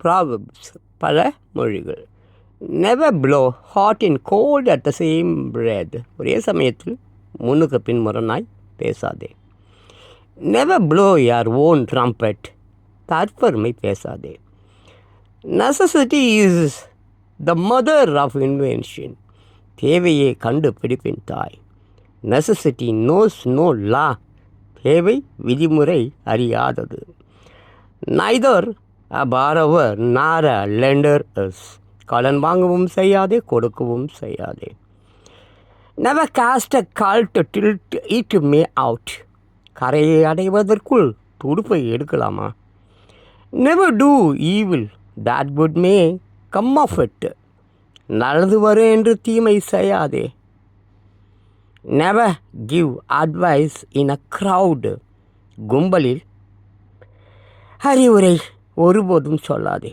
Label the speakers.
Speaker 1: Proverbs பல மொழிகள் never blow hot in cold at the same breath ஒரே சமயத்தில் முன்னுக்கு பின் முரணாய் பேசாதே never blow your own trumpet தற்பெருமை பேசாதே necessity is the mother of invention தேவையை கண்டுபிடிப்பின் தாய் நெசசிட்டி நோஸ் நோ லா தேவை விதிமுறை அறியாதது neither borrower nor a lender is கடன் வாங்கவும் செய்யாதே கொடுக்கவும் செய்யாதே. Never cast a clout till it may out கரையை அடைவதற்குள் துடுப்பை எடுக்கலாமா? Never do evil that good may come of it நல்லது வரும் என்று தீமை செய்யாதே. Never give advice in a crowd கும்பலில். அறிவுரை. ஒருபோதும் சொல்லாதே